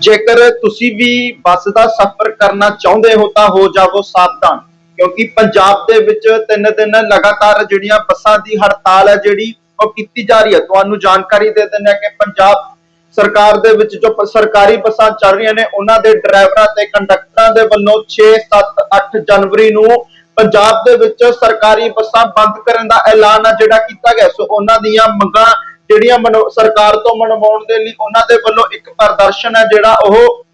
ਜੇਕਰ ਤੁਸੀਂ ਵੀ ਬੱਸ ਦਾ ਸਫ਼ਰ ਕਰਨਾ ਚਾਹੁੰਦੇ ਹੋ ਤਾਂ ਹੋ ਜਾਵੋ ਸਾਵਧਾਨ, ਕਿਉਂਕਿ ਪੰਜਾਬ ਦੇ ਵਿੱਚ ਤਿੰਨ ਦਿਨ ਲਗਾਤਾਰ ਜਿਹੜੀਆਂ ਬੱਸਾਂ ਦੀ ਹੜਤਾਲ ਹੈ ਜਿਹੜੀ ਉਹ ਕੀਤੀ ਜਾ ਰਹੀ ਹੈ। ਤੁਹਾਨੂੰ ਜਾਣਕਾਰੀ ਦੇ ਦਿੰਦੇ ਕਿ ਪੰਜਾਬ ਸਰਕਾਰ ਦੇ ਵਿੱਚ ਜੋ ਸਰਕਾਰੀ ਬੱਸਾਂ ਚੱਲ ਰਹੀਆਂ ਨੇ, ਉਹਨਾਂ ਦੇ ਡਰਾਈਵਰਾਂ ਤੇ ਕੰਡਕਟਰਾਂ ਦੇ ਵੱਲੋਂ 6 7 8 ਜਨਵਰੀ ਨੂੰ ਪੰਜਾਬ ਦੇ ਵਿੱਚ ਸਰਕਾਰੀ ਬੱਸਾਂ ਬੰਦ ਕਰਨ ਦਾ ਐਲਾਨ ਆ ਜਿਹੜਾ ਕੀਤਾ ਗਿਆ। ਸੋ ਉਹਨਾਂ ਦੀਆਂ ਮੰਗਾਂ ਜਿਹੜੀਆਂ ਸਰਕਾਰ ਤੋਂ ਮਨਵਾਉਣ ਦੇ ਲਈ ਉਹਨਾਂ ਦੇ ਵੱਲੋਂ ਇੱਕ ਪ੍ਰਦਰਸ਼ਨ ਹੈ ਜਿਹੜਾ ਉਹ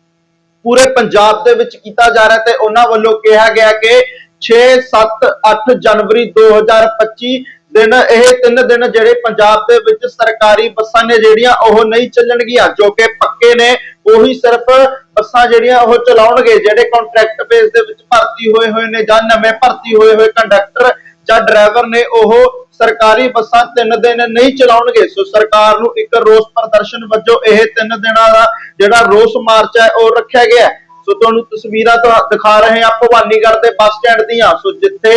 ਪੂਰੇ ਪੰਜਾਬ ਦੇ ਵਿੱਚ ਕੀਤਾ ਜਾ ਰਿਹਾ ਤੇ ਉਹਨਾਂ ਵੱਲੋਂ ਕਿਹਾ ਗਿਆ ਕਿ 6 7 8 ਜਨਵਰੀ 2025 ਦਿਨ ਇਹ ਤਿੰਨ ਦਿਨ ਜਿਹੜੇ ਪੰਜਾਬ ਦੇ ਵਿੱਚ ਸਰਕਾਰੀ ਬੱਸਾਂ ਨੇ ਜਿਹੜੀਆਂ ਉਹ ਨਹੀਂ ਚੱਲਣਗੀਆਂ, ਜੋ ਕਿ ਪੱਕੇ ਨੇ, ਉਹੀ ਸਿਰਫ ਬੱਸਾਂ ਜਿਹੜੀਆਂ ਉਹ ਚਲਾਉਣਗੇ, ਜਿਹੜੇ ਕੰਟਰੈਕਟ ਬੇਸ ਦੇ ਵਿੱਚ ਭਰਤੀ ਹੋਏ ਹੋਏ ਨੇ ਜਾਂ ਨਵੇਂ ਭਰਤੀ ਹੋਏ ਹੋਏ ਕੰਡਕਟਰ ਜਾਂ ਡਰਾਈਵਰ ਨੇ, ਉਹ ਸਰਕਾਰੀ ਬੱਸਾਂ ਤਿੰਨ ਦਿਨ ਨਹੀਂ ਚਲਾਉਣਗੇ। ਸੋ ਸਰਕਾਰ ਨੂੰ ਇੱਕ ਰੋਸ ਪ੍ਰਦਰਸ਼ਨ ਵਜੋਂ ਇਹ ਤਿੰਨ ਦਿਨਾਂ ਦਾ ਜਿਹੜਾ ਰੋਸ ਮਾਰਚ ਹੈ, ਉਹ ਰੱਖਿਆ ਗਿਆ ਸੋ ਤੁਹਾਨੂੰ ਤਸਵੀਰਾਂ ਤੋਂ ਦਿਖਾ ਰਹੇ ਹਾਂ ਭਵਾਨੀਗੜ੍ਹ ਦੇ ਬੱਸ ਸਟੈਂਡ ਦੀਆਂ। ਸੋ ਜਿੱਥੇ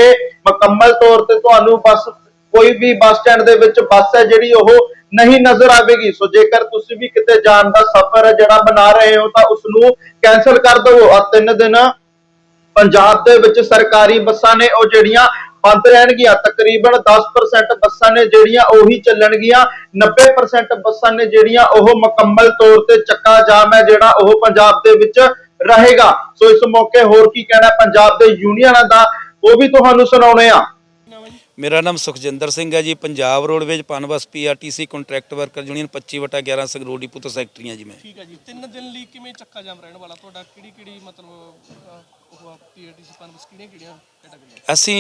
ਮੁਕੰਮਲ ਤੌਰ ਤੇ ਤੁਹਾਨੂੰ ਬੱਸ, ਕੋਈ ਵੀ ਬੱਸ ਸਟੈਂਡ ਦੇ ਵਿੱਚ ਬੱਸ ਹੈ ਜਿਹੜੀ ਉਹ ਨਹੀਂ ਨਜ਼ਰ ਆਵੇਗੀ। ਸੋ ਜੇਕਰ ਤੁਸੀਂ ਵੀ ਕਿਤੇ ਜਾਣ ਦਾ ਸਫ਼ਰ ਹੈ, ਜਿਹੜਾ ਬਣਾ ਰਹੇ ਹੋ, ਤਾਂ ਉਸ ਨੂੰ ਕੈਨਸਲ ਕਰ ਦਿਵੋ ਆ ਤਿੰਨ ਦਿਨ ਪੰਜਾਬ ਦੇ ਵਿੱਚ ਸਰਕਾਰੀ ਬੱਸਾਂ ਨੇ ਉਹ ਜਿਹੜੀਆਂ ਬੰਦ ਰਹਿਣਗੀਆਂ ਤਕਰੀਬਨ 10% ਬੱਸਾਂ ਨੇ ਜਿਹੜੀਆਂ ਉਹੀ ਚੱਲਣਗੀਆਂ 90% ਬੱਸਾਂ ਨੇ ਜਿਹੜੀਆਂ ਉਹ ਮੁਕੰਮਲ ਤੌਰ ਤੇ ਚੱਕਾ ਜਾਮ ਹੈ ਜਿਹੜਾ ਉਹ ਪੰਜਾਬ ਦੇ ਵਿੱਚ ਰਹੇਗਾ। ਸੋ ਇਸ ਮੌਕੇ ਹੋਰ ਕੀ ਕਹਿਣਾ ਪੰਜਾਬ ਦੇ ਯੂਨੀਅਨਾਂ ਦਾ ਉਹ ਵੀ ਤੁਹਾਨੂੰ ਸੁਣਾਉਣੇ ਆ। ਮੇਰਾ ਨਾਮ ਸੁਖਜਿੰਦਰ ਸਿੰਘ ਹੈ ji Punjab roadways Punbus PRTC contract worker union 25 ਵਟਾ 11 ਸੰਗਰੂਰ ਡਿਪੂ ਤੋਂ ਸੈਕਟਰੀਆਂ ਜੀ ਮੈਂ। ਠੀਕ ਹੈ ਜੀ ਤਿੰਨ ਦਿਨ ਲਈ ਕਿਵੇਂ ਚੱਕਾ ਜਾਮ ਰਹਿਣ ਵਾਲਾ? ਤੁਹਾਡਾ ਕਿਹੜੀ ਕਿਹੜੀ ਮਤਲਬ ਉਹ ਪੀਆਰਟੀਸੀ ਪਨਬਸ ਕਿਹੜੀਆਂ ਕਿਹੜੀਆਂ ਕੈਟਾਗਰੀਆਂ ਅਸੀਂ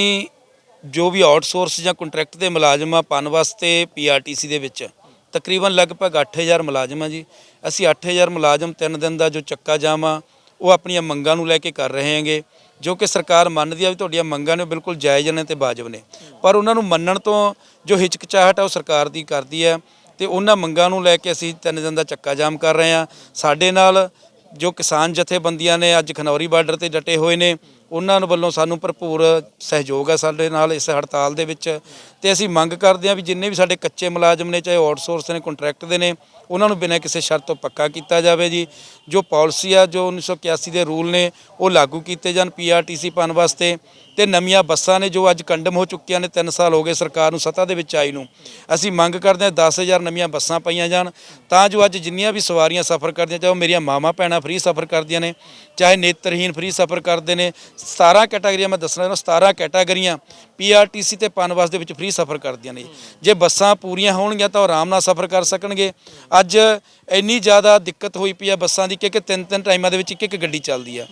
ਜੋ ਵੀ ਆਊਟਸੋਰਸ ਜਾਂ ਕੰਟਰੈਕਟ ਦੇ ਮੁਲਾਜ਼ਮ ਆ ਪਨਬਸ ਤੇ ਪੀਆਰਟੀਸੀ ਦੇ ਵਿੱਚ, ਤਕਰੀਬਨ ਲਗਭਗ 8000 ਮੁਲਾਜ਼ਮ ਆ ਜੀ। ਅਸੀਂ 8000 ਮੁਲਾਜ਼ਮ ਤਿੰਨ ਦਿਨ ਦਾ ਜੋ ਚੱਕਾ ਜਾਮ ਆ, ਉਹ ਆਪਣੀਆਂ ਮੰਗਾਂ ਨੂੰ ਲੈ ਕੇ ਕਰ ਰਹੇ ਹਾਂਗੇ। ਜੋ ਕਿ ਸਰਕਾਰ ਮੰਨਦੀ ਆ ਵੀ ਤੁਹਾਡੀਆਂ ਮੰਗਾਂ ਨੇ ਬਿਲਕੁਲ ਜਾਇਜ਼ ਨੇ ਤੇ ਵਾਜਬ ਨੇ। ਪਰ ਉਹਨਾਂ ਨੂੰ ਮੰਨਣ ਤੋਂ ਜੋ ਹਿਚਕਚਾਹਟ ਆ ਉਹ ਸਰਕਾਰ ਦੀ ਕਰਦੀ ਹੈ ਤੇ ਉਹਨਾਂ ਮੰਗਾਂ ਨੂੰ ਲੈ ਕੇ ਅਸੀਂ ਤਿੰਨ ਦਿਨ ਦਾ ਚੱਕਾ ਜਾਮ ਕਰ ਰਹੇ ਹਾਂ ਸਾਡੇ ਨਾਲ ਜੋ ਕਿਸਾਨ ਜਥੇਬੰਦੀਆਂ ਨੇ ਅੱਜ ਖਨੌਰੀ ਬਾਰਡਰ ਤੇ ਡਟੇ ਹੋਏ ਨੇ ਉਹਨਾਂ ਨੂੰ ਵੱਲੋਂ ਸਾਨੂੰ ਭਰਪੂਰ ਸਹਿਯੋਗ ਹੈ ਸਾਡੇ ਨਾਲ ਇਸ ਹੜਤਾਲ ਦੇ ਵਿੱਚ। ਤੇ ਅਸੀਂ ਮੰਗ ਕਰਦੇ ਹਾਂ ਵੀ ਜਿੰਨੇ ਵੀ ਸਾਡੇ ਕੱਚੇ ਮੁਲਾਜ਼ਮ ਨੇ, ਚਾਹੇ ਆਊਟਸੋਰਸ ਨੇ ਕੰਟਰੈਕਟ ਦੇ ਨੇ, ਉਹਨਾਂ ਨੂੰ ਬਿਨਾਂ ਕਿਸੇ ਸ਼ਰਤ ਤੋਂ ਪੱਕਾ ਕੀਤਾ ਜਾਵੇ ਜੀ। ਜੋ ਪਾਲਿਸੀ ਆ, ਜੋ 1981 ਦੇ ਰੂਲ ਨੇ, ਉਹ ਲਾਗੂ ਕੀਤੇ ਜਾਣ ਪੀਆਰਟੀਸੀ ਪਾਉਣ ਵਾਸਤੇ। ਤੇ ਨਵੀਆਂ ਬੱਸਾਂ ਨੇ ਜੋ ਅੱਜ ਕੰਡਮ ਹੋ ਚੁੱਕੀਆਂ ਨੇ 3 ਸਾਲ ਹੋ ਗਏ ਸਰਕਾਰ ਨੂੰ ਸੱਤਾ ਦੇ ਵਿੱਚ ਆਈ ਨੂੰ। ਅਸੀਂ ਮੰਗ ਕਰਦੇ ਹਾਂ 10000 ਨਵੀਆਂ ਬੱਸਾਂ ਪਾਈਆਂ ਜਾਣ, ਤਾਂ ਜੋ ਅੱਜ ਜਿੰਨੀਆਂ ਵੀ ਸਵਾਰੀਆਂ ਸਫ਼ਰ ਕਰਦੀਆਂ, ਚਾਹੇ ਉਹ ਮੇਰੀਆਂ ਮਾਮਾ ਭੈਣਾਂ ਫ੍ਰੀ ਸਫ਼ਰ ਕਰਦੀਆਂ ਨੇ, ਚਾਹੇ ਨੇਤਰਹੀਨ ਫ੍ਰੀ ਸਫ਼ਰ ਕਰਦੇ ਨੇ 17 ਕੈਟਾਗਰੀਆਂ, ਮੈਂ ਦੱਸਣਾ ਚਾਹੁੰਦਾ 17 ਕੈਟਾਗਰੀਆਂ ਪੀਆਰਟੀਸੀ ਤੇ ਪਨਬਸ ਦੇ ਵਿੱਚ ਫ੍ਰੀ ਸਫ਼ਰ ਕਰਦੀਆਂ ਨੇ ਜੇ। ਬੱਸਾਂ ਪੂਰੀਆਂ ਹੋਣਗੀਆਂ ਤਾਂ ਉਹ ਆਰਾਮ ਨਾਲ ਸਫ਼ਰ ਕਰ ਸਕਣਗੇ। ਅੱਜ ਇੰਨੀ ਜ਼ਿਆਦਾ ਦਿੱਕਤ ਹੋਈ ਪਈ ਆ ਬੱਸਾਂ ਦੀ ਕਿ ਤਿੰਨ ਤਿੰਨ ਟਾਈਮਾਂ ਦੇ ਵਿੱਚ ਇੱਕ ਇੱਕ ਗੱਡੀ ਚੱਲਦੀ ਆ।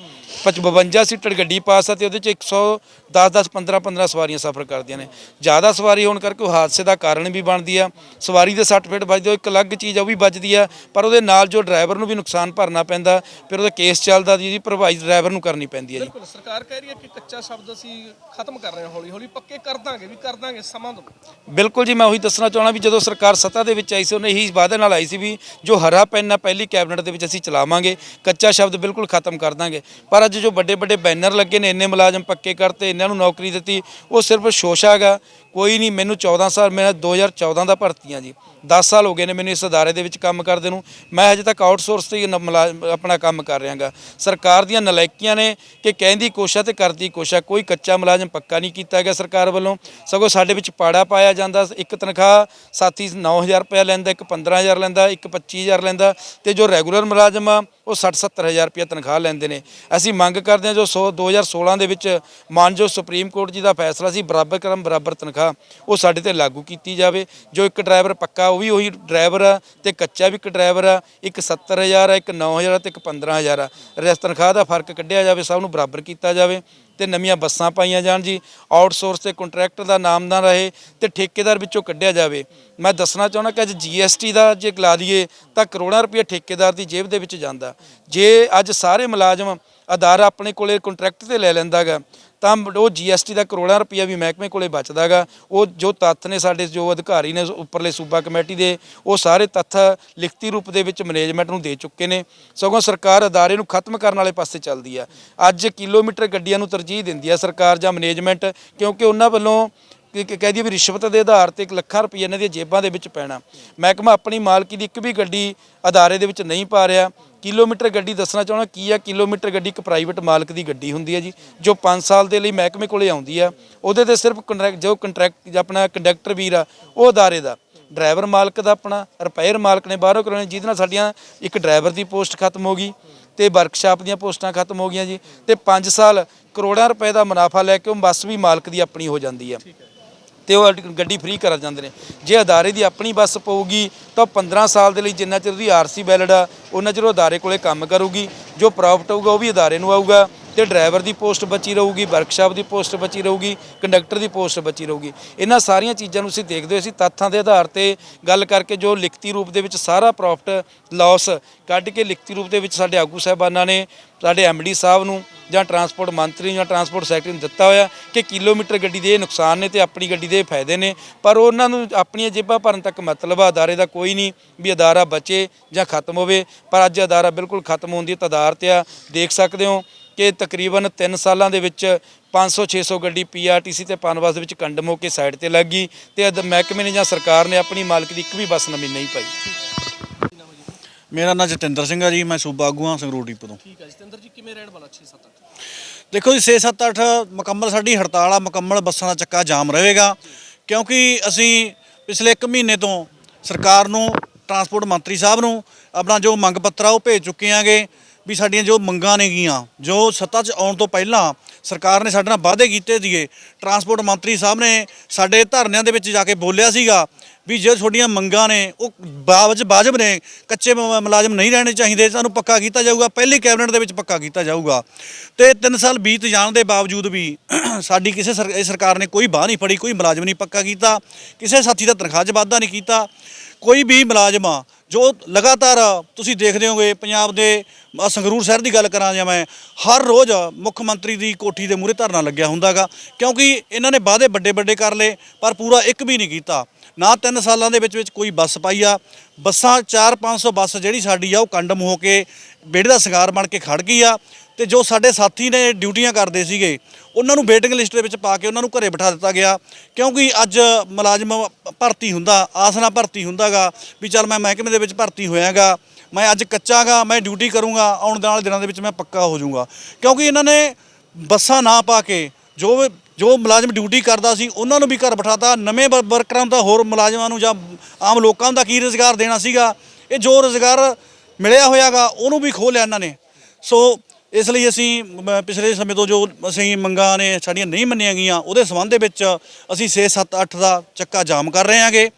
55 ਸੀਟਰ ਗੱਡੀ ਪਾਸ ਆ ਤੇ ਉਹਦੇ ਚ 110 10 15 15 ਸਵਾਰੀਆਂ ਸਫ਼ਰ ਕਰਦੀਆਂ ਨੇ। ਜ਼ਿਆਦਾ ਸਵਾਰੀ ਹੋਣ ਕਰਕੇ ਉਹ ਹਾਦਸੇ ਦਾ ਕਾਰਨ ਵੀ ਬਣਦੀ ਆ। ਸਵਾਰੀ ਦੇ ਸੱਟ ਫੇਟ ਵੱਜਦੇ ਉਹ ਇੱਕ ਅਲੱਗ ਚੀਜ਼ ਆ, ਉਹ ਵੀ ਵੱਜਦੀ ਆ। ਪਰ ਉਹਦੇ ਨਾਲ ਜੋ ਡਰਾਈਵਰ ਨੂੰ ਵੀ ਨੁਕਸਾਨ ਭਰਨਾ ਪੈਂਦਾ, ਫਿਰ ਉਹਦਾ ਕੇਸ ਚੱਲਦਾ ਜੀ ਭਰਵਾਈ ਡਰਾਈਵਰ ਨੂੰ ਕਰਨੀ ਪੈਂਦੀ ਆ ਜੀ। ਸਰਕਾਰ ਕਹਿ ਰਹੀ ਹੈ ਕਿ ਕੱਚਾ ਸ਼ਬਦ ਅਸੀਂ ਖਤਮ ਕਰ ਰਹੇ ਹਾਂ ਹੌਲੀ ਹੌਲੀ, ਪੱਕੇ ਕਰ ਦਾਂਗੇ, ਵੀ ਕਰ ਦਾਂਗੇ ਸਮਾਂ ਦਿਓ ਬਿਲਕੁਲ ਜੀ, ਮੈਂ ਉਹੀ ਦੱਸਣਾ ਚਾਹਣਾ ਵੀ ਜਦੋਂ ਸਰਕਾਰ ਸੱਤਾ ਦੇ ਵਿੱਚ ਆਈ ਸੀ, ਉਹਨੇ ਇਹੀ ਵਾਅਦੇ ਨਾਲ ਆਈ ਸੀ ਵੀ ਜੋ ਹਰਾ ਪੈਨ ਆ, ਪਹਿਲੀ ਕੈਬਨਿਟ ਦੇ ਵਿੱਚ ਅਸੀਂ ਚਲਾਵਾਂਗੇ, ਕੱਚਾ ਸ਼ਬਦ ਬਿਲਕੁਲ ਖਤਮ ਕਰ ਦਾਂਗੇ। ਪਰ ਅੱਜ ਜੋ ਵੱਡੇ ਵੱਡੇ ਬੈਨਰ ਲੱਗੇ ਨੇ, ਇੰਨੇ ਮੁਲਾਜ਼ਮ ਪੱਕੇ ਕਰਤੇ ਇਹਨਾਂ ਨੂੰ ਨੌਕਰੀ ਦਿੱਤੀ, ਉਹ ਸਿਰਫ ਸ਼ੋਸ਼ਾ ਹੈਗਾ। ਕੋਈ ਨਹੀਂ, ਮੈਨੂੰ 14 ਸਾਲ ਮੈਂ 2014 ਦਾ ਭਰਤੀ ਭਰਤੀਆਂ ਜੀ। 10 ਸਾਲ ਹੋ ਗਏ ਨੇ ਮੈਨੂੰ ਇਸ ਅਦਾਰੇ ਦੇ ਵਿੱਚ ਕੰਮ ਕਰਦੇ ਨੂੰ। ਮੈਂ ਹਜੇ ਤੱਕ ਆਊਟਸੋਰਸ ਤੇ ਹੀ ਨ- ਮੁਲਾਜ਼ਮ ਆਪਣਾ ਕੰਮ ਕਰ ਰਿਹਾਗਾ। ਸਰਕਾਰ ਦੀਆਂ ਨਲਾਇਕੀਆਂ ਨੇ ਕਿ ਕਹਿੰਦੀ ਕੋਸ਼ਾ ਤੇ ਕਰਦੀ ਕੋਸ਼ਾ ਕੋਈ ਕੱਚਾ ਮੁਲਾਜ਼ਮ ਪੱਕਾ ਨਹੀਂ ਕੀਤਾ ਗਿਆ ਸਰਕਾਰ ਵੱਲੋਂ। ਸਗੋਂ ਸਾਡੇ ਵਿੱਚ ਪਾੜਾ ਪਾਇਆ ਜਾਂਦਾ, ਇੱਕ ਤਨਖਾਹ ਸਾਥੀ 9000 ਰੁਪਏ ਲੈਂਦਾ, ਇੱਕ 15000 ਲੈਂਦਾ, ਇੱਕ 25000 ਲੈਂਦਾ ਤੇ ਜੋ ਰੈਗੂਲਰ ਮੁਲਾਜ਼ਮ ਆ ਉਹ 60 70000 ਰੁਪਏ ਤਨਖਾਹ ਲੈਂਦੇ ਨੇ। ਅਸੀਂ ਮੰਗ ਕਰਦੇ ਹਾਂ ਜੋ 100 2016 ਦੇ ਵਿੱਚ ਮਾਨਜੋ ਸੁਪਰੀਮ ਕੋਰਟ ਜੀ ਦਾ ਫੈਸਲਾ ਸੀ, ਬਰਾਬਰ ਕਰਮ ਬਰਾਬਰ ਤਨਖਾਹ, ਉਹ ਸਾਡੇ ਤੇ ਲਾਗੂ ਕੀਤੀ ਜਾਵੇ। ਜੋ ਇੱਕ ਡਰਾਈਵਰ ਪੱਕਾ, ਉਹ ਵੀ ਉਹੀ ਡਰਾਈਵਰ ਆ ਤੇ ਕੱਚਾ ਵੀ ਇੱਕ ਡਰਾਈਵਰ ਆ। ਇੱਕ 70000 ਆ, ਇੱਕ 9000 ਆ ਤੇ ਇੱਕ 15000 ਆ। ਰੈਸ ਤਨਖਾਹ ਦਾ ਫ਼ਰਕ ਕੱਢਿਆ ਜਾਵੇ, ਸਭ ਨੂੰ ਬਰਾਬਰ ਕੀਤਾ ਜਾਵੇ। ਤੇ ਨਵੀਆਂ ਬੱਸਾਂ ਪਾਈਆਂ ਜਾਣ ਜੀ ਆਊਟਸੋਰਸ ਤੇ ਕੰਟਰੈਕਟ ਦਾ ਨਾਮ ਨਾ ਰਹੇ ਤੇ ਠੇਕੇਦਾਰ ਵਿੱਚੋਂ ਕੱਢਿਆ ਜਾਵੇ। ਮੈਂ ਦੱਸਣਾ ਚਾਹੁੰਦਾ ਕਿ ਅੱਜ ਜੀਐਸਟੀ ਦਾ ਜੇ ਲਾ ਲਈਏ ਤਾਂ ਕਰੋੜਾਂ ਰੁਪਏ ਠੇਕੇਦਾਰ ਦੀ ਜੇਬ ਦੇ ਵਿੱਚ ਜਾਂਦਾ। ਜੇ ਅੱਜ ਸਾਰੇ ਮੁਲਾਜ਼ਮ ਅਦਾਰਾ ਆਪਣੇ ਕੋਲੇ ਕੰਟਰੈਕਟ ਤੇ ਲੈ ਲੈਂਦਾਗਾ ਤਾਂ ਉਹ ਜੀਐਸਟੀ ਦਾ ਕਰੋੜਾਂ ਰੁਪਈਆ ਵੀ ਮਹਿਕਮੇ ਕੋਲੇ ਬਚਦਾਗਾ। ਉਹ ਜੋ ਤੱਥ ਨੇ ਸਾਡੇ, ਜੋ ਅਧਿਕਾਰੀ ਨੇ ਉੱਪਰਲੇ ਸੂਬਾ ਕਮੇਟੀ ਦੇ, ਉਹ ਸਾਰੇ ਤੱਥ ਲਿਖਤੀ ਰੂਪ ਦੇ ਵਿੱਚ ਮੈਨੇਜਮੈਂਟ ਨੂੰ ਦੇ ਚੁੱਕੇ ਨੇ। ਸਗੋਂ ਸਰਕਾਰ ਅਦਾਰੇ ਨੂੰ ਖਤਮ ਕਰਨ ਵਾਲੇ ਪਾਸੇ ਚੱਲਦੀ ਆ। ਅੱਜ ਕਿਲੋਮੀਟਰ ਗੱਡੀਆਂ ਨੂੰ ਤਰਜੀਹ ਦਿੰਦੀ ਆ ਸਰਕਾਰ ਜਾਂ ਮੈਨੇਜਮੈਂਟ ਕਿਉਂਕਿ ਉਹਨਾਂ ਵੱਲੋਂ ਕਹਿ ਦਈਏ ਵੀ ਰਿਸ਼ਵਤ ਦੇ ਆਧਾਰ ਤੇ ਇੱਕ ਲੱਖਾਂ ਰੁਪਏ ਇਹਨਾਂ ਦੀਆਂ ਜੇਬਾਂ ਦੇ ਵਿੱਚ ਪੈਣਾ। ਮਹਿਕਮਾ ਆਪਣੀ ਮਾਲਕੀ ਦੀ ਇੱਕ ਵੀ ਗੱਡੀ ਅਦਾਰੇ ਦੇ ਵਿੱਚ ਨਹੀਂ ਪਾ ਰਿਹਾ। ਕਿਲੋਮੀਟਰ ਗੱਡੀ ਦੱਸਣਾ ਚਾਹੁੰਦਾ, ਕੀ ਆ? ਕਿਲੋਮੀਟਰ ਗੱਡੀ ਇੱਕ ਪ੍ਰਾਈਵੇਟ ਮਾਲਕ ਦੀ ਗੱਡੀ ਹੁੰਦੀ ਹੈ ਜੀ, ਜੋ 5 ਸਾਲ ਦੇ ਲਈ ਮਹਿਕਮੇ ਕੋਲੇ ਆਉਂਦੀ ਆ। ਉਹਦੇ ਤੇ ਸਿਰਫ ਕੰਟਰੈਕਟ, ਜੋ ਕੰਟਰੈਕਟ ਆਪਣਾ ਕੰਡਕਟਰ ਵੀਰ ਆ, ਉਹ ਅਦਾਰੇ ਦਾ। ਡਰਾਈਵਰ ਮਾਲਕ ਦਾ ਆਪਣਾ ਰਿਪੇਅਰ ਮਾਲਕ ਨੇ ਬਾਹਰੋਂ ਕਰਾਉਣੇ, ਜਿਹਦੇ ਨਾਲ ਸਾਡੀਆਂ ਇੱਕ ਡਰਾਈਵਰ ਦੀ ਪੋਸਟ ਖਤਮ ਹੋ ਗਈ ਤੇ ਵਰਕਸ਼ਾਪ ਦੀਆਂ ਪੋਸਟਾਂ ਖਤਮ ਹੋ ਗਈਆਂ ਜੀ। ਤੇ 5 ਸਾਲ ਕਰੋੜਾਂ ਰੁਪਏ ਦਾ ਮੁਨਾਫਾ ਲੈ ਕੇ ਉਹ ਬੱਸ ਵੀ ਮਾਲਕ ਦੀ ਆਪਣੀ ਹੋ ਜਾਂਦੀ ਆ। ਤੇ ਉਹ ਗੱਡੀ ਫ੍ਰੀ ਕਰਾ ਜਾਂਦੇ ਨੇ। ਜੇ ਅਦਾਰੇ ਦੀ ਆਪਣੀ ਬੱਸ ਪਊਗੀ, ਤਾਂ 15 ਸਾਲ ਦੇ ਲਈ ਜਿੰਨਾ ਚਿਰ ਉਹਦੀ ਆਰਸੀ ਵੈਲਿਡ ਆ, ਉਹਨਾਂ ਚਿਰ ਉਹ ਅਦਾਰੇ ਕੋਲੇ ਕੰਮ ਕਰੂਗੀ। ਜੋ ਪ੍ਰੋਫਿਟ ਹੋਊਗਾ, ਉਹ ਵੀ ਅਦਾਰੇ ਨੂੰ ਆਊਗਾ। ਤੇ ਡਰਾਈਵਰ ਦੀ ਪੋਸਟ ਬਚੀ ਰਹੂਗੀ ਵਰਕਸ਼ਾਪ ਦੀ ਪੋਸਟ ਬਚੀ ਰਹੂਗੀ ਕੰਡਕਟਰ ਦੀ ਪੋਸਟ ਬਚੀ ਰਹੂਗੀ। ਇਹਨਾਂ ਸਾਰੀਆਂ ਚੀਜ਼ਾਂ ਨੂੰ ਅਸੀਂ ਦੇਖਦੇ ਹੋਏ ਅਸੀਂ ਤੱਥਾਂ ਦੇ ਆਧਾਰ ਤੇ ਗੱਲ ਕਰਕੇ ਜੋ ਲਿਖਤੀ ਰੂਪ ਦੇ ਵਿੱਚ ਸਾਰਾ ਪ੍ਰੋਫਿਟ ਲਾਸ ਕੱਢ ਕੇ ਲਿਖਤੀ ਰੂਪ ਦੇ ਵਿੱਚ ਸਾਡੇ ਆਗੂ ਸਾਹਿਬਾਨਾਂ ਨੇ, ਸਾਡੇ ਐਮਡੀ ਸਾਹਿਬ ਨੂੰ ਜਾਂ ਟਰਾਂਸਪੋਰਟ ਮੰਤਰੀ ਜਾਂ ਟਰਾਂਸਪੋਰਟ ਸੈਕਟਰੀ ਨੂੰ ਦਿੱਤਾ ਹੋਇਆ ਕਿ ਕਿਲੋਮੀਟਰ ਗੱਡੀ ਦੇ ਇਹ ਨੁਕਸਾਨ ਨੇ ਤੇ ਆਪਣੀ ਗੱਡੀ ਦੇ ਫਾਇਦੇ ਨੇ। ਪਰ ਉਹਨਾਂ ਨੂੰ ਆਪਣੀਆਂ ਜੇਬਾਂ ਭਰਨ ਤੱਕ ਮਤਲਬ ਆ, ਅਦਾਰੇ ਦਾ ਕੋਈ ਨਹੀਂ ਵੀ ਅਦਾਰਾ ਬਚੇ ਜਾਂ ਖਤਮ ਹੋਵੇ। ਪਰ ਅੱਜ ਅਦਾਰਾ ਬਿਲਕੁਲ ਖਤਮ ਹੋਣ ਦੀ ਤਦਾਰ ਤੇ ਆ। ਦੇਖ ਸਕਦੇ ਹੋ ਕਿ ਤਕਰੀਬਨ 3 ਸਾਲਾਂ ਦੇ ਵਿੱਚ 500 600 ਗੱਡੀ ਪੀਆਰਟੀਸੀ ਤੇ ਪਨਵਾਸ ਦੇ ਵਿੱਚ ਕੰਡਮ ਹੋ ਕੇ ਸਾਈਡ ਤੇ ਲੱਗ ਗਈ ਤੇ ਅਦ ਮਹਿਕਮੇ ਨੇ ਜਾਂ ਸਰਕਾਰ ਨੇ ਆਪਣੀ ਮਾਲਕ ਦੀ ਇੱਕ ਵੀ ਬੱਸ ਨਵੀਂ ਨਹੀਂ ਪਾਈ। ਮੇਰਾ ਨਾਮ ਜਤਿੰਦਰ ਸਿੰਘ ਆ ਜੀ ਮੈਂ ਸੂਬਾ ਆਗੂ ਹਾਂ ਸੰਗਰੂਰ ਡਿਪੂ ਤੋਂ। ਠੀਕ ਹੈ ਜਤਿੰਦਰ ਜੀ ਕਿਵੇਂ ਰਹਿਣ ਵਾਲਾ 6 7 8 ਦੇਖੋ ਜੀ 6 7 8 ਮੁਕੰਮਲ ਸਾਡੀ ਹੜਤਾਲ ਆ ਮੁਕੰਮਲ ਬੱਸਾਂ ਦਾ ਚੱਕਾ ਜਾਮ ਰਹੇਗਾ। ਕਿਉਂਕਿ ਅਸੀਂ ਪਿਛਲੇ 1 ਮਹੀਨੇ ਤੋਂ ਸਰਕਾਰ ਨੂੰ ਟਰਾਂਸਪੋਰਟ ਮੰਤਰੀ ਸਾਹਿਬ ਨੂੰ ਆਪਣਾ ਜੋ ਮੰਗ ਪੱਤਰ ਆ ਉਹ ਭੇਜ ਚੁੱਕੇ ਆਂਗੇ। ਵੀ ਸਾਡੀਆਂ ਜੋ ਮੰਗਾਂ ਨੇਗੀਆਂ, ਜੋ ਸੱਤਾ 'ਚ ਆਉਣ ਤੋਂ ਪਹਿਲਾਂ ਸਰਕਾਰ ਨੇ ਸਾਡੇ ਨਾਲ ਵਾਅਦੇ ਕੀਤੇ ਸੀਗੇ, ਟਰਾਂਸਪੋਰਟ ਮੰਤਰੀ ਸਾਹਿਬ ਨੇ ਸਾਡੇ ਧਰਨਿਆਂ ਦੇ ਵਿੱਚ ਜਾ ਕੇ ਬੋਲਿਆ ਸੀਗਾ ਵੀ ਜੇ ਤੁਹਾਡੀਆਂ ਮੰਗਾਂ ਨੇ, ਉਹ ਬਾਵਜ ਵਾਜਬ ਨੇ, ਕੱਚੇ ਮੁਲਾਜ਼ਮ ਨਹੀਂ ਰਹਿਣੇ ਚਾਹੀਦੇ, ਸਾਨੂੰ ਪੱਕਾ ਕੀਤਾ ਜਾਊਗਾ, ਪਹਿਲੀ ਕੈਬਨਿਟ ਦੇ ਵਿੱਚ ਪੱਕਾ ਕੀਤਾ ਜਾਊਗਾ। ਤੇ 3 ਸਾਲ ਬੀਤ ਜਾਣ ਦੇ ਬਾਵਜੂਦ ਵੀ ਸਾਡੀ ਕਿਸੇ ਸਰਕਾਰ ਨੇ ਕੋਈ ਬਾਹ ਨਹੀਂ ਫੜੀ, ਕੋਈ ਮੁਲਾਜ਼ਮ ਨਹੀਂ ਪੱਕਾ ਕੀਤਾ, ਕਿਸੇ ਸਾਥੀ ਦਾ ਤਨਖਾਹ 'ਚ ਵਾਧਾ ਨਹੀਂ ਕੀਤਾ, ਕੋਈ ਵੀ ਮੁਲਾਜ਼ਮ ਜੋ ਲਗਾਤਾਰ ਤੁਸੀਂ ਦੇਖਦੇ ਹੋਗੇ ਪੰਜਾਬ ਦੇ ਸੰਗਰੂਰ ਸ਼ਹਿਰ ਦੀ ਗੱਲ ਕਰਾਂ ਜਾਂ ਮੈਂ, ਹਰ ਰੋਜ਼ ਮੁੱਖ ਮੰਤਰੀ ਦੀ ਕੋਠੀ ਦੇ ਮੂਹਰੇ ਧਰਨਾ ਲੱਗਿਆ ਹੁੰਦਾਗਾ ਕਿਉਂਕਿ ਇਹਨਾਂ ਨੇ ਵਾਅਦੇ ਵੱਡੇ ਵੱਡੇ ਕਰ ਲਏ, ਪਰ ਪੂਰਾ ਇੱਕ ਵੀ ਨਹੀਂ ਕੀਤਾ। ਨਾ 3 ਸਾਲਾਂ ਦੇ ਵਿੱਚ ਵਿੱਚ ਕੋਈ ਬੱਸ ਪਾਈ ਆ। ਬੱਸਾਂ 4-500 ਬੱਸ ਜਿਹੜੀ ਸਾਡੀ ਆ, ਉਹ ਕੰਡਮ ਹੋ ਕੇ ਬੇੜੇ ਦਾ ਸ਼ਿੰਗਾਰ ਬਣ ਕੇ ਖੜ ਗਈ ਆ। ਤੇ ਜੋ ਸਾਡੇ ਸਾਥੀ ਨੇ ਡਿਊਟੀਆਂ ਕਰਦੇ ਸੀਗੇ, ਉਹਨਾਂ ਨੂੰ ਵੇਟਿੰਗ ਲਿਸਟ ਦੇ ਵਿੱਚ ਪਾ ਕੇ ਉਹਨਾਂ ਨੂੰ ਘਰੇ ਬਿਠਾ ਦਿੱਤਾ ਗਿਆ। ਕਿਉਂਕਿ ਅੱਜ ਮੁਲਾਜ਼ਮ ਭਰਤੀ ਹੁੰਦਾ ਆਸ ਨਾਲ ਭਰਤੀ ਹੁੰਦਾਗਾ ਵੀ ਚੱਲ ਮੈਂ ਮਹਿਕਮੇ ਦੇ ਵਿੱਚ ਭਰਤੀ ਹੋਇਆਗਾ, ਮੈਂ ਅੱਜ ਕੱਚਾਗਾ, ਮੈਂ ਡਿਊਟੀ ਕਰੂੰਗਾ, ਆਉਣ ਦੇ ਵਾਲੇ ਦਿਨਾਂ ਦੇ ਵਿੱਚ ਮੈਂ ਪੱਕਾ ਹੋ ਜਾਊਂਗਾ। ਕਿਉਂਕਿ ਇਹਨਾਂ ਨੇ ਬੱਸਾਂ ਨਾ ਪਾ ਕੇ ਜੋ ਵੀ- ਜੋ ਮੁਲਾਜ਼ਮ ਡਿਊਟੀ ਕਰਦਾ ਸੀ, ਉਹਨਾਂ ਨੂੰ ਵੀ ਘਰ ਬਿਠਾਤਾ, ਨਵੇਂ ਵਰ- ਵਰਕਰਾਂ ਦਾ ਹੋਰ ਮੁਲਾਜ਼ਮਾਂ ਨੂੰ ਜਾਂ ਆਮ ਲੋਕਾਂ ਦਾ ਕੀ ਰੋਜ਼ਗਾਰ ਦੇਣਾ ਸੀਗਾ? ਇਹ ਜੋ ਰੋਜ਼ਗਾਰ ਮਿਲਿਆ ਹੋਇਆਗਾ, ਉਹਨੂੰ ਵੀ ਖੋਹ ਲਿਆ ਇਹਨਾਂ ਨੇ। ਸੋ, ਇਸ ਲਈ ਅਸੀਂ ਪਿਛਲੇ ਸਮੇਂ ਤੋਂ ਜੋ ਅਸੀਂ ਮੰਗਾਂ ਨੇ ਸਾਡੀਆਂ ਨਹੀਂ ਮੰਨੀਆਂ ਗਈਆਂ, ਉਹਦੇ ਸੰਬੰਧ ਦੇ ਵਿੱਚ ਅਸੀਂ 6 7 8 ਦਾ ਚੱਕਾ ਜਾਮ ਕਰ ਰਹੇ ਹਾਂਗੇ।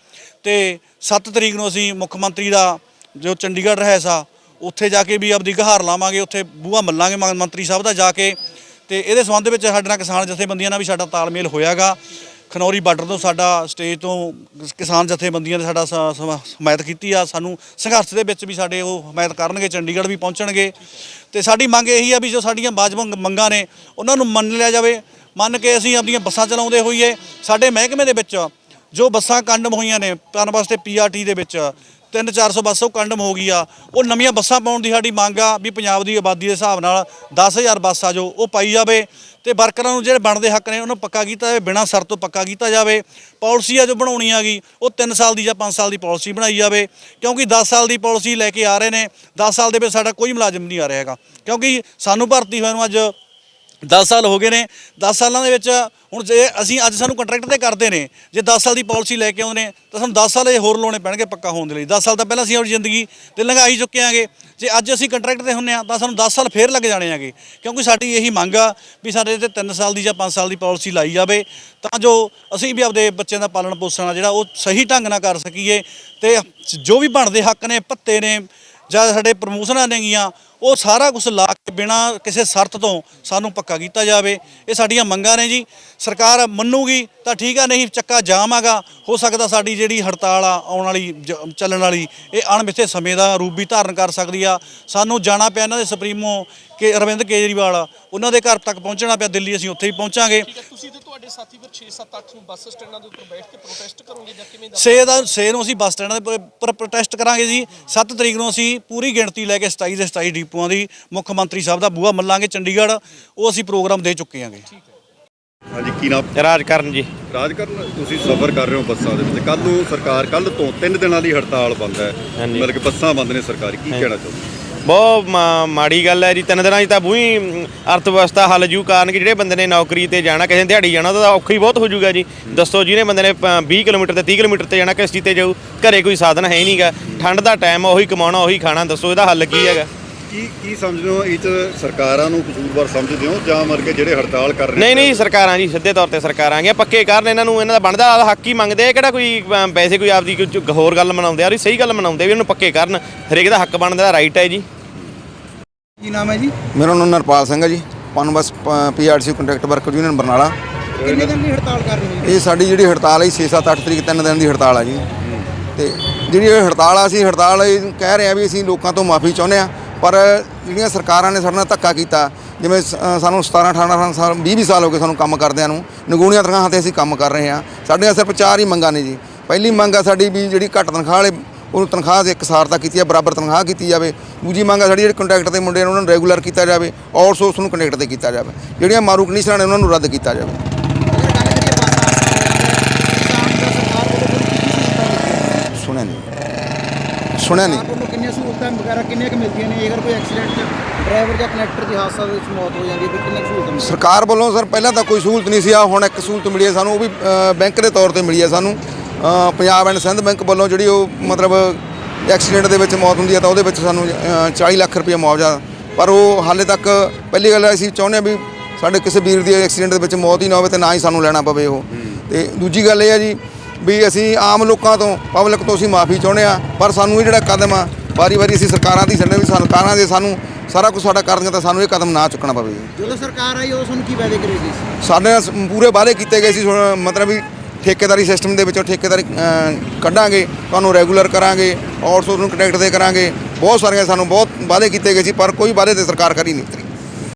ਤੇ 7 ਤਰੀਕ ਨੂੰ ਅਸੀਂ ਮੁੱਖ ਮੰਤਰੀ ਦਾ ਜੋ ਚੰਡੀਗੜ੍ਹ ਰਹਿਸ ਆ, ਉੱਥੇ ਜਾ ਕੇ ਵੀ ਆਪਦੀ ਗਹਾਰ ਲਾਵਾਂਗੇ, ਉੱਥੇ ਬੂਹਾ ਮੱਲਾਂਗੇ ਮ- ਮੰਤਰੀ ਸਾਹਿਬ ਦਾ ਜਾ ਕੇ। ਤੇ ਇਹਦੇ ਸੰਬੰਧ ਵਿੱਚ ਸਾਡੇ ਨਾਲ ਕਿਸਾਨ ਜਥੇਬੰਦੀਆਂ ਨਾਲ ਵੀ ਸਾਡਾ ਤਾਲਮੇਲ ਹੋਇਆਗਾ। ਖਨੌਰੀ ਬਾਰਡਰ ਤੋਂ ਸਾਡਾ ਸਟੇਜ ਤੋਂ ਕਿਸਾਨ ਜਥੇਬੰਦੀਆਂ ਨੇ ਸਾਡਾ ਸ- ਸਮ- ਹਮਾਇਤ ਕੀਤੀ ਆ। ਸਾਨੂੰ ਸੰਘਰਸ਼ ਦੇ ਵਿੱਚ ਵੀ ਸਾਡੇ ਉਹ ਹਮਾਇਤ ਕਰਨਗੇ, ਚੰਡੀਗੜ੍ਹ ਵੀ ਪਹੁੰਚਣਗੇ। ਤੇ ਸਾਡੀ ਮੰਗ ਇਹੀ ਆ ਵੀ ਜੋ ਸਾਡੀਆਂ ਬਾਜਬ ਮੰਗਾਂ ਨੇ, ਉਹਨਾਂ ਨੂੰ ਮੰਨ ਲਿਆ ਜਾਵੇ। ਮੰਨ ਕੇ ਅਸੀਂ ਆਪਣੀਆਂ ਬੱਸਾਂ ਚਲਾਉਂਦੇ ਹੋਈਏ, ਸਾਡੇ ਮਹਿਕਮੇ ਦੇ ਵਿੱਚ ਜੋ ਬੱਸਾਂ ਕੰਡਮ ਹੋਈਆਂ ਨੇ ਪਨ ਵਾਸਤੇ ਪੀਆਰਟੀ ਦੇ ਵਿੱਚ 3-400 ਬੱਸ ਉਹ ਕੰਡਮ ਹੋ ਗਈ ਆ। ਉਹ ਨਵੀਆਂ ਬੱਸਾਂ ਪਾਉਣ ਦੀ ਸਾਡੀ ਮੰਗ ਆ ਵੀ ਪੰਜਾਬ ਦੀ ਆਬਾਦੀ ਦੇ ਹਿਸਾਬ ਨਾਲ 10000 ਬੱਸ ਆ ਜੋ, ਉਹ ਪਾਈ ਜਾਵੇ। ਤੇ ਵਰਕਰਾਂ ਨੂੰ ਜਿਹੜੇ ਬਣਦੇ ਹੱਕ ਨੇ, ਉਹਨੂੰ ਪੱਕਾ ਕੀਤਾ ਜਾਵੇ, ਬਿਨਾਂ ਸਰ ਤੋਂ ਪੱਕਾ ਕੀਤਾ ਜਾਵੇ। ਪਾਲਿਸੀ ਆ ਜੋ ਬਣਾਉਣੀ ਆਗੀ ਉਹ 3 ਸਾਲ ਦੀ ਜਾਂ 5 ਸਾਲ ਦੀ ਪਾਲਿਸੀ ਬਣਾਈ ਜਾਵੇ। ਕਿਉਂਕਿ 10 ਸਾਲ ਦੀ ਪਾਲਿਸੀ ਲੈ ਕੇ ਆ ਰਹੇ ਨੇ 10 ਸਾਲ ਦੇ ਵਿੱਚ ਸਾਡਾ ਕੋਈ ਮੁਲਾਜ਼ਮ ਨਹੀਂ ਆ ਰਿਹਾ ਹੈਗਾ। ਕਿਉਂਕਿ ਸਾਨੂੰ ਭਰਤੀ ਹੋਏ ਨੂੰ ਅੱਜ 10 ਸਾਲ ਹੋ ਗਏ ਨੇ। 10 ਸਾਲਾਂ ਦੇ ਵਿੱਚ ਹੁਣ ਜੇ ਅਸੀਂ ਅੱਜ ਸਾਨੂੰ ਕੰਟਰੈਕਟ ਤੇ ਕਰਦੇ ਨੇ, ਜੇ 10 ਸਾਲ ਦੀ ਪਾਲਿਸੀ ਲੈ ਕੇ ਆਉਂਦੇ ਨੇ, ਤਾਂ ਸਾਨੂੰ 10 ਸਾਲ ਇਹ ਹੋਰ ਲਾਉਣੇ ਪੈਣਗੇ ਪੱਕਾ ਹੋਣ ਦੇ ਲਈ। 10 ਸਾਲ ਤਾਂ ਪਹਿਲਾਂ ਅਸੀਂ ਆਪਣੀ ਜ਼ਿੰਦਗੀ ਤੇ ਲੰਘਾਈ ਚੁੱਕੇ ਆਂਗੇ ਜੇ ਅੱਜ ਅਸੀਂ ਕੰਟਰੈਕਟ ਤੇ ਹੁੰਨੇ ਆ ਤਾਂ ਸਾਨੂੰ 10 ਸਾਲ ਫੇਰ ਲੱਗ ਜਾਣੇ ਆਗੇ ਕਿਉਂਕਿ ਸਾਡੀ ਇਹੀ ਮੰਗ ਆ ਵੀ ਸਾਡੇ ਤੇ 3 ਸਾਲ ਦੀ ਜਾਂ 5 ਸਾਲ ਦੀ ਪਾਲਿਸੀ ਲਾਈ ਜਾਵੇ, ਤਾਂ ਜੋ ਅਸੀਂ ਵੀ ਆਪਦੇ ਬੱਚਿਆਂ ਦਾ ਪਾਲਣ ਪੋਸ਼ਣ ਆ ਜਿਹੜਾ ਉਹ ਸਹੀ ਢੰਗ ਨਾਲ ਕਰ ਸਕੀਏ ਤੇ ਜੋ ਵੀ ਬਣਦੇ ਹੱਕ ਨੇ, ਭੱਤੇ ਨੇ ਜਾਂ ਸਾਡੇ ਪ੍ਰਮੋਸ਼ਨਾਂ ਨੇਗੀਆਂ ਉਹ ਸਾਰਾ ਕੁਝ ਲਾ ਕੇ ਬਿਨਾ ਕਿਸੇ ਸ਼ਰਤ ਤੋਂ ਸਾਨੂੰ ਪੱਕਾ ਕੀਤਾ ਜਾਵੇ। ਇਹ ਸਾਡੀਆਂ ਮੰਗਾਂ ਨੇ ਜੀ। ਸਰਕਾਰ ਮੰਨੂਗੀ ਤਾਂ ਠੀਕ ਆ ਨਹੀਂ ਚੱਕਾ ਜਾਮ ਆਗਾ। ਹੋ ਸਕਦਾ ਸਾਡੀ ਜਿਹੜੀ ਹੜਤਾਲ ਆ ਆਉਣ ਵਾਲੀ ਚੱਲਣ ਵਾਲੀ ਇਹ ਅਣਮਿੱਥੇ ਸਮੇਂ ਦਾ ਰੂਪ ਵੀ ਧਾਰਨ ਕਰ ਸਕਦੀ ਆ। ਸਾਨੂੰ ਜਾਣਾ ਪਿਆ ਇਹਨਾਂ ਦੇ ਸੁਪਰੀਮੋ ਕਿ ਅਰਵਿੰਦ ਕੇਜਰੀਵਾਲ। ਉਹਨਾਂ ਦੇ ਘਰ ਤੱਕ ਪਹੁੰਚਣਾ ਪਿਆ ਦਿੱਲੀ ਅਸੀਂ ਉੱਥੇ ਹੀ ਪਹੁੰਚਾਂਗੇ। ਤੁਸੀਂ ਤੇ ਤੁਹਾਡੇ ਸਾਥੀ ਫਿਰ 6 7 8 ਨੂੰ ਬੱਸ ਸਟੈਂਡਾਂ ਦੇ ਉੱਪਰ ਬੈਠ ਕੇ ਪ੍ਰੋਟੈਸਟ ਕਰੋਗੇ ਜਾਂ ਕਿਵੇਂ ਦਾ? ਸੇ ਦਾ ਸੇ ਨੂੰ ਅਸੀਂ ਬੱਸ ਸਟੈਂਡਾਂ ਦੇ ਪਰ ਪ੍ਰੋਟੈਸਟ ਕਰਾਂਗੇ ਜੀ। 7 ਤਰੀਕ ਨੂੰ ਅਸੀਂ ਪੂਰੀ ਗਿਣਤੀ ਲੈ ਕੇ 27 ਦੇ 27 ਡਿਪੂਆਂ ਦੀ ਮੁੱਖ ਮੰਤਰੀ ਸਾਹਿਬ ਦਾ ਬੂਹਾ ਮੱਲਾਂਗੇ ਚੰਡੀਗੜ੍ਹ ਉਹ ਅਸੀਂ ਪ੍ਰੋਗਰਾਮ ਦੇ ਚੁੱਕੇ ਹਾਂਗੇ ਹਾਂਜੀ ਕੀ ਨਾਮ? ਰਾਜ ਕਰਨ ਜੀ। ਰਾਜ ਕਰਨ ਤੁਸੀਂ ਸਫ਼ਰ ਕਰ ਰਹੇ ਹੋ ਬੱਸਾਂ ਦੇ ਵਿੱਚ। ਕੱਲ ਨੂੰ ਸਰਕਾਰ ਕੱਲ ਤੋਂ 3 ਦਿਨਾਂ ਦੀ ਹੜਤਾਲ ਬੰਦ ਹੈ। ਹਾਂਜੀ। ਮਤਲਬ ਕਿ ਬੱਸਾਂ ਬੰਦ ਨੇ ਸਰਕਾਰੀ ਕੀ ਕਹਿਣਾ ਚਾਹੁੰਦੇ ਬਹੁਤ ਮਾ- ਮਾੜੀ ਗੱਲ ਹੈ ਜੀ ਤਿੰਨ ਦਿਨਾਂ 'ਚ ਤਾਂ ਬੂਹੀ ਅਰਥ ਵਿਵਸਥਾ ਹੱਲ ਜੂ ਕਾਰਨ ਕਿ ਜਿਹੜੇ ਬੰਦੇ ਨੇ ਨੌਕਰੀ ਤੇ ਜਾਣਾ ਕਿਸੇ ਨੇ ਦਿਹਾੜੀ ਜਾਣਾ ਉਹਦਾ ਔਖਾ ਹੀ ਬਹੁਤ ਹੋ ਜਾਊਗਾ ਜੀ। ਦੱਸੋ ਜਿਹਨੇ ਬੰਦੇ ਨੇ ਪ- 20 ਕਿਲੋਮੀਟਰ ਤੇ 30 ਕਿਲੋਮੀਟਰ ਤੇ ਜਾਣਾ ਕਿਸ ਚੀਜ਼ ਤੇ ਜਾਊ ਘਰੇ ਕੋਈ ਸਾਧਨ ਹੈ ਹੀ ਨਹੀਂਗਾ ਠੰਡ ਦਾ ਟਾਈਮ ਉਹੀ ਕਮਾਉਣਾ ਉਹੀ ਖਾਣਾ ਦੱਸੋ ਇਹਦਾ ਹੱਲ ਕੀ ਹੈਗਾ। ਕੀ ਕੀ ਸਮਝਦੇ ਹੋ? ਇਹ 'ਚ ਸਰਕਾਰਾਂ ਨੂੰ ਕਸੂਰਵਾਰ ਸਮਝਦੇ ਹੋ ਜਾਂ ਮਰ ਕੇ ਜਿਹੜੇ ਹੜਤਾਲ ਕਰ ਰਹੇ ਨਹੀਂ ਨਹੀਂ ਸਰਕਾਰਾਂ ਜੀ ਸਿੱਧੇ ਤੌਰ ਤੇ ਸਰਕਾਰਾਂ ਆਗੀਆਂ ਪੱਕੇ ਕਰਨ ਇਹਨਾਂ ਨੂੰ ਇਹਨਾਂ ਦਾ ਬਣਦਾ ਆਪਦਾ ਹੱਕ ਹੀ ਮੰਗਦੇ ਆ। ਕਿਹੜਾ ਕੋਈ ਅਮ, ਵੈਸੇ ਕੋਈ ਆਪਦੀ ਕੋਈ ਚ- ਹੋਰ ਗੱਲ ਮਨਾਉਂਦੇ ਆ ਉਹਦੀ ਸਹੀ ਗੱਲ ਮਨਾਉਂਦੇ ਵੀ ਇਹਨੂੰ ਪੱਕੇ ਕਰਨ ਹਰੇਕ ਦਾ ਹੱਕ ਬਣਦਾ ਦਾ ਰਾਈਟ ਹੈ ਜੀ। ਕੀ ਨਾਮ ਹੈ ਜੀ? ਮੇਰਾ ਨਾਮ ਨਰਪਾਲ ਸਿੰਘ ਹੈ ji. Punbus PRC contract worker union Barnala. ਕਿੰਨੇ ਦਿਨ ਦੀ ਹੜਤਾਲ ਕਰ ਰਹੇ ਹੋ ਇਹ ਸਾਡੀ ਜਿਹੜੀ ਹੜਤਾਲ ਹੈ 6 7 8 ਤਰੀਕ ਤਿੰਨ ਦਿਨ ਦੀ ਹੜਤਾਲ ਆ ਜੀ। ਤੇ ਜਿਹੜੀ ਇਹ ਹੜਤਾਲ ਆ ਅਸੀਂ ਹੜਤਾਲ ਇਹ ਕਹਿ ਰਹੇ ਆ ਵੀ ਅਸੀਂ ਲੋਕਾਂ ਤੋਂ ਮਾਫੀ ਚਾਹੁੰਦੇ ਆ। ਪਰ ਜਿਹੜੀਆਂ ਸਰਕਾਰਾਂ ਨੇ ਸਾਡੇ ਨਾਲ ਧੱਕਾ ਕੀਤਾ ਜਿਵੇਂ ਸ- ਅ, ਸਾਨੂੰ 17 18 ਸਾਲ 20 20 ਸਾਲ ਹੋ ਗਏ ਸਾਨੂੰ ਕੰਮ ਕਰਦਿਆਂ ਨੂੰ ਨਗੂਣੀਆਂ ਤਨਖਾਹਾਂ ਤੇ ਅਸੀਂ ਕੰਮ ਕਰ ਰਹੇ ਹਾਂ। ਸਾਡੀਆਂ ਸਿਰਫ ਚਾਰ ਹੀ ਮੰਗਾਂ ਨੇ ਜੀ। ਪਹਿਲੀ ਮੰਗ ਆ ਸਾਡੀ ਵੀ ਜਿਹੜੀ ਘੱਟ ਤਨਖਾਹ ਵਾਲੇ ਉਹਨੂੰ ਤਨਖਾਹ ਦੇ ਇਕਸਾਰਤਾ ਕੀਤੀ ਹੈ ਬਰਾਬਰ ਤਨਖਾਹ ਕੀਤੀ ਜਾਵੇ। ਦੂਜੀ ਮੰਗ ਆ ਸਾਡੀ ਜਿਹੜੇ ਕੰਟਰੈਕਟ ਦੇ ਮੁੰਡੇ ਨੇ ਉਹਨਾਂ ਨੂੰ ਰੈਗੂਲਰ ਕੀਤਾ ਜਾਵੇ ਆਊਟਸੋਰਸ ਨੂੰ ਕੰਟਰੈਕਟ ਤੇ ਕੀਤਾ ਜਾਵੇ। ਜਿਹੜੀਆਂ ਮਾਰੂ ਕੰਡੀਸ਼ਨਾਂ ਨੇ ਉਹਨਾਂ ਨੂੰ ਰੱਦ ਕੀਤਾ ਜਾਵੇ। ਸੁਣਿਆ ਨਹੀਂ। ਸੁਣਿਆ ਨਹੀਂ। ਸਹੂਲਤਾਂ ਵਗੈਰਾ ਕਿੰਨੀਆਂ ਕੁ ਮਿਲਦੀਆਂ ਨੇ? ਅਗਰ ਕੋਈ ਐਕਸੀਡੈਂਟ ਡਰਾਈਵਰ ਜਾਂ ਕਨੈਕਟਰ ਦੀ ਹਾਦਸਾ ਦੇ ਵਿੱਚ ਮੌਤ ਹੋ ਜਾਂਦੀ ਹੈ ਫਿਰ ਕਿੰਨੀਆਂ ਕੁ ਸਹੂਲਤਾਂ ਮਿਲਦੀਆਂ? ਸਰਕਾਰ ਵੱਲੋਂ ਸਰ ਪਹਿਲਾਂ ਤਾਂ ਕੋਈ ਸਹੂਲਤ ਨਹੀਂ ਸੀ। ਆ ਹੁਣ ਇੱਕ ਸਹੂਲਤ ਮਿਲੀ ਹੈ ਸਾਨੂੰ ਉਹ ਵੀ ਬੈਂਕ ਦੇ ਤੌਰ ਤੇ ਮਿਲੀ ਹੈ ਸਾਨੂੰ। ਪੰਜਾਬ ਐਂਡ ਸਿੰਧ ਬੈਂਕ ਵੱਲੋਂ ਜਿਹੜੀ ਉਹ ਮਤਲਬ ਐਕਸੀਡੈਂਟ ਦੇ ਵਿੱਚ ਮੌਤ ਹੁੰਦੀ ਹੈ ਤਾਂ ਉਹਦੇ ਵਿੱਚ ਸਾਨੂੰ ਅ, 40 ਲੱਖ ਰੁਪਏ ਮੁਆਵਜ਼ਾ। ਪਰ ਉਹ ਹਾਲੇ ਤੱਕ ਪਹਿਲੀ ਗੱਲ ਅਸੀਂ ਚਾਹੁੰਦੇ ਹਾਂ ਵੀ ਸਾਡੇ ਕਿਸੇ ਵੀਰ ਦੀ ਐਕਸੀਡੈਂਟ ਦੇ ਵਿੱਚ ਮੌਤ ਹੀ ਨਾ ਹੋਵੇ ਤੇ ਨਾ ਹੀ ਸਾਨੂੰ ਲੈਣਾ ਪਵੇ ਉਹ। ਤੇ ਦੂਜੀ ਗੱਲ ਇਹ ਹੈ ਜੀ ਵੀ ਅਸੀਂ ਆਮ ਲੋਕਾਂ ਤੋਂ ਪਬਲਿਕ ਤੋਂ ਅਸੀਂ ਮਾਫੀ ਚਾਹੁੰਦੇ ਆ ਪਰ ਸਾਨੂੰ ਇਹ ਜਿਹੜਾ ਕਦਮ ਆ ਵਾਰੀ-ਵਾਰੀ ਅਸੀਂ ਸਰਕਾਰਾਂ ਦੀ ਛੱਡਦੇ ਵੀ ਸਰਕਾਰਾਂ ਦੇ ਸਾਨੂੰ ਸਾਰਾ ਕੁਝ ਸਾਡਾ ਕਰਦੀਆਂ ਤਾਂ ਸਾਨੂੰ ਇਹ ਕਦਮ ਨਾ ਚੁੱਕਣਾ ਪਵੇ। ਜਦੋਂ ਸਰਕਾਰ ਆਈ ਉਦੋਂ ਸਾਨੂੰ ਕੀ ਵਾਅਦੇ ਕਰੇ ਸੀ? ਸਾਡੇ ਨਾਲ ਪੂਰੇ ਵਾਅਦੇ ਕੀਤੇ ਗਏ ਸੀ ਮਤਲਬ ਵੀ ਠੇਕੇਦਾਰੀ ਸਿਸਟਮ ਦੇ ਵਿੱਚੋਂ ਠੇਕੇਦਾਰੀ ਕੱਢਾਂਗੇ ਤੁਹਾਨੂੰ ਰੈਗੂਲਰ ਕਰਾਂਗੇ ਆਊਟਸੋਰਸ ਨੂੰ ਕੰਟੈਕਟ ਤੇ ਕਰਾਂਗੇ ਬਹੁਤ ਸਾਰੀਆਂ ਸਾਨੂੰ ਬਹੁਤ ਵਾਅਦੇ ਕੀਤੇ ਗਏ ਸੀ ਪਰ ਕੋਈ ਵਾਅਦੇ ਤੇ ਸਰਕਾਰ ਕਰੀ ਨਹੀਂ ਉਤਰੀ।